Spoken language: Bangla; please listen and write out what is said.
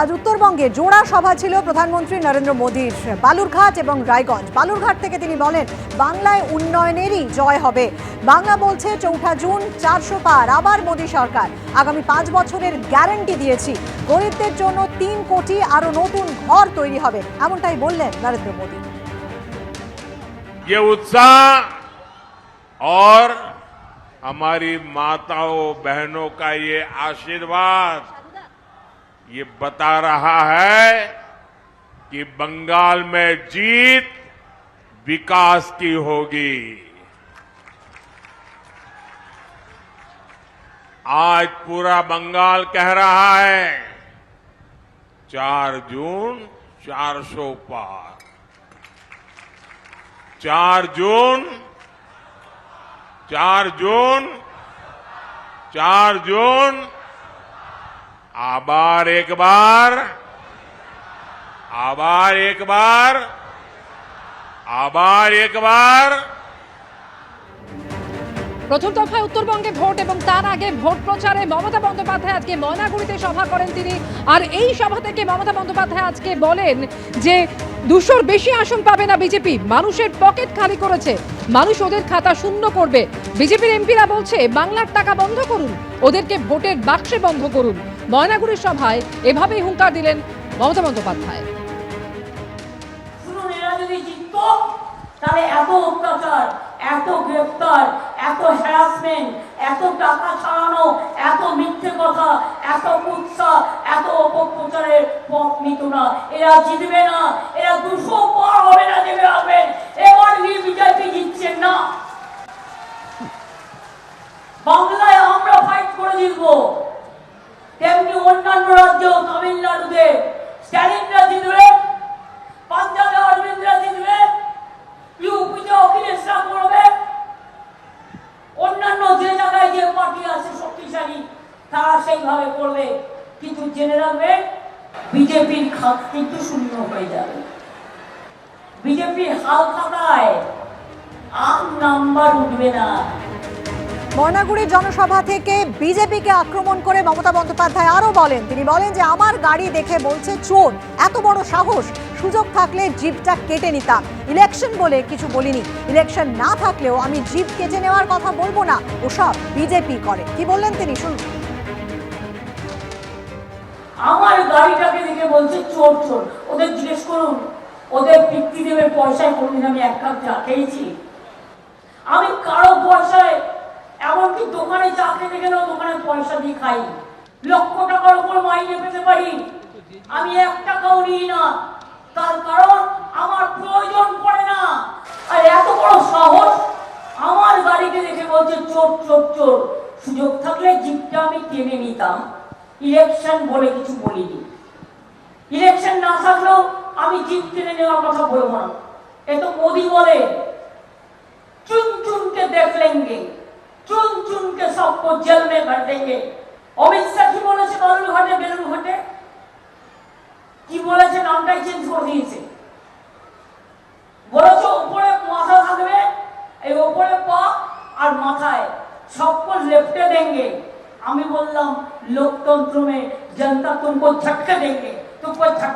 আজ উত্তরবঙ্গে জোড়া সভা ছিল প্রধানমন্ত্রী নরেন্দ্র মোদীর বালুরঘাট এবং রায়গঞ্জ বালুরঘাট থেকে তিনি বলেন বাংলায় উন্নয়নেরই জয় হবে বাংলা বলছে চৌঠা জুন চারশো পার আবার মোদী সরকার আগামী পাঁচ বছরের গ্যারান্টি দিয়েছি গরিবদের জন্য তিন কোটি আরও নতুন ঘর তৈরি হবে এমনটাই বললেন নরেন্দ্র মোদী ये उत्साह और हमारी माताओं बहनों का ये आशीर्वाद ये बता रहा है कि बंगाल में जीत विकास की होगी। आज पूरा बंगाल कह रहा है, चार जून 400 पार। चार जून चार जून चार जून आबार एक बार। आबार एक बार। आबार एक बार। প্রথম দফায় উত্তরবঙ্গে ভোট এবং তার আগে ভোট প্রচারে মমতা বন্দ্যোপাধ্যায় আজকে ময়নাগুড়িতে সভা করেন তিনি। আর এই সভা থেকে মমতা বন্দ্যোপাধ্যায় আজকে বলেন যে, দুশোর বেশি আসন পাবে না বিজেপি। মানুষের পকেট খালি করেছে। মানুষ ওদের খাতা শূন্য করবে। বিজেপির এমপিরা বলছে, বাংলার টাকা বন্ধ করুন। ওদেরকে ভোটের বাক্সে বন্ধ করুন। ময়নাগুড়ির সভায় এভাবেই হুঙ্কার দিলেন মমতা বন্দ্যোপাধ্যায়। তাহলে এত অত্যাচার, এত গ্রেপ্তার এত হ্যারাসমেন্ট এত টাকা ছাড়ানো এত মিথ্যে কথা, এত উৎসাহ এত অপপ্রচারের পথ নিত না এরা জিতবে না, এরা দুশো পার হবে না। সেইভাবে করবে কিন্তু জেনে রাখবেন বিজেপির খাত কিন্তু শূন্য হয়ে যাবে। বিজেপির হাল খাতায় নাম্বার উঠবে না। ময়নাগুড়ির জনসভা থেকে বিজেপিকে আক্রমণ করে মমতা বন্দ্যোপাধ্যায় আরও বলেন, তিনি বলেন যে আমার গাড়ি দেখে বলছে চোর, এত বড় সাহস, সুযোগ থাকলে জিপটা কেটে নিতাম। ইলেকশন বলে কিছু বলিনি, ইলেকশন না থাকলেও আমি জিপ কেটে নেওয়ার কথা বলব না, ওসব বিজেপি করে। কি বললেন তিনি শুনুন। আমার গাড়িটাকে দেখে বলছে, চোর চোর। ওদের জিজ্ঞেস করুন, ওদের পিতৃদেবের পয়সায় কোনদিন আমি এক কাপ চা খেয়েছি? আমি কারও পয়সায়, এমনকি দোকানে চা খেতে গেলেও দোকানে পয়সা দিয়ে খাই। লক্ষ টাকার উপর মাইনে পেতে পারি। আমি এক টাকাও নিই না। তার কারণ আমার প্রয়োজন পড়ে না। আর এত বড় সাহস আমার গাড়িকে দেখে বলছে, চোর চোর চোর। সুযোগ থাকলে জিপটা আমি টেনে নিতাম। ইলেকশন বলে কিছু বলিনি। ইলেকশন না থাকলেও আমি জিত কিনে নেওয়ার কথা বলব না। এ তো মোদি বলে, চুন চুনকে দেখ লেঙ্গে চুন চুনকে সব জেল মে ভর অমিত শাহ কি বলেছে বালুর ঘাটে বেলুর ঘাটে? কি বলেছে নামটাই চেঞ্জ করে দিয়েছে। বলেছে উপরে মাথা থাকবে, এই উপরে পা আর মাথায় সব লেফটে দেঙ্গে। আমি বললাম लोकतंत्र में जनता तुमको झटके देंगे तुमको झटका